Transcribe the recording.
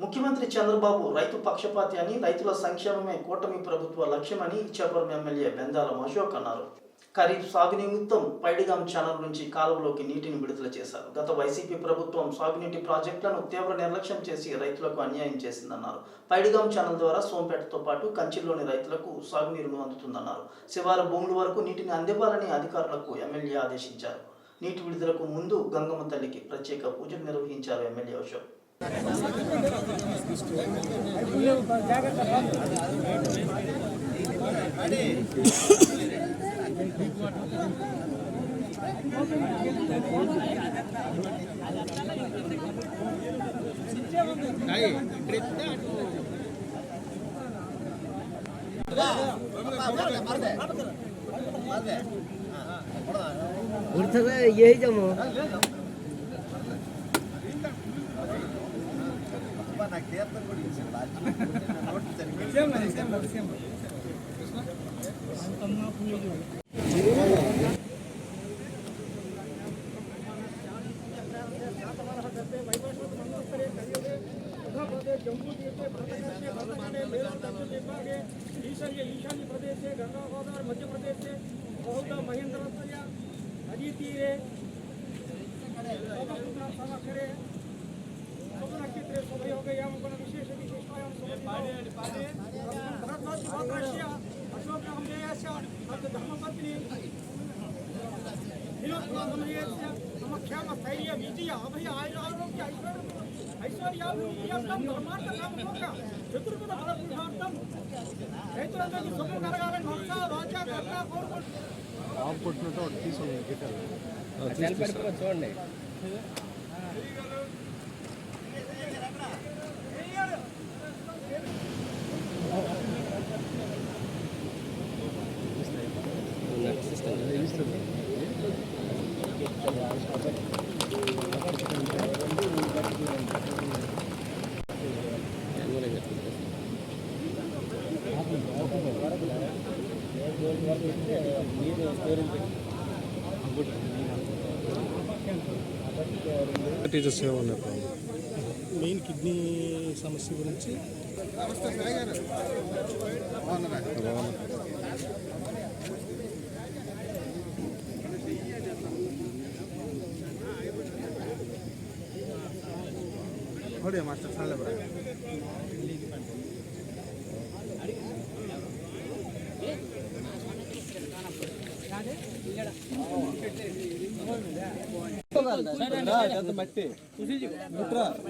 ముఖ్యమంత్రి చంద్రబాబు రైతు పక్షపాతి అని రైతుల సంక్షేమమే కూటమి ప్రభుత్వ లక్ష్యమని ఇచ్చాపురం ఎమ్మెల్యే బెందాలం అశోక్ అన్నారు. ఖరీఫ్ సాగు నిమిత్తం పైడిగాం ఛానల్ నుంచి కాలువలోకి నీటిని విడుదల చేశారు. గత వైసీపీ ప్రభుత్వం సాగునీటి ప్రాజెక్టులను తీవ్ర నిర్లక్ష్యం చేసి రైతులకు అన్యాయం చేసిందన్నారు. పైడిగాం ఛానల్ ద్వారా సోంపేటతో పాటు కంచిలోని రైతులకు సాగునీరును అందుతుందన్నారు. శివారు భూముల వరకు నీటిని అందివ్వాలని అధికారులకు ఎమ్మెల్యే ఆదేశించారు. నీటి విడుదలకు ముందు గంగమ్మ తల్లికి ప్రత్యేక పూజలు నిర్వహించారు ఎమ్మెల్యే అశోక్. ஒருத்தர் ஏ ஜமோ నాకు తీర్థం కూడా जम्मू तीर्थे भरतकाचे भरतकाने मेरठाचे मध्य प्रदेशे बौद्ध महेंद्रस्य अजितीरे ಕ್ಷೇಮ ಸ್ಥೈರ್ಯ ವಿಜಯ ಅಭಯ ಆಯುರಾರೋಗ್ಯ ಐಶ್ವರ್ಯ ఐశ్వర్యాభివృద్ధ్యర్థం ధర్మార్థ కామమోక్ష చతుర్పద ఫల పురుషార్థం రైతులందరికీ శుభం కలగాలని మనస వాచ కర్త కోరుకుంటున్నాను చూడండి టీచర్స్ ఏమన్నారు మెయిన్ కిడ్నీ సమస్య గురించి. ಹೊಡೆ ಮಾಸ್ಟರ್ ಸಾಲ ಬರ ಮಟ್ಟಿ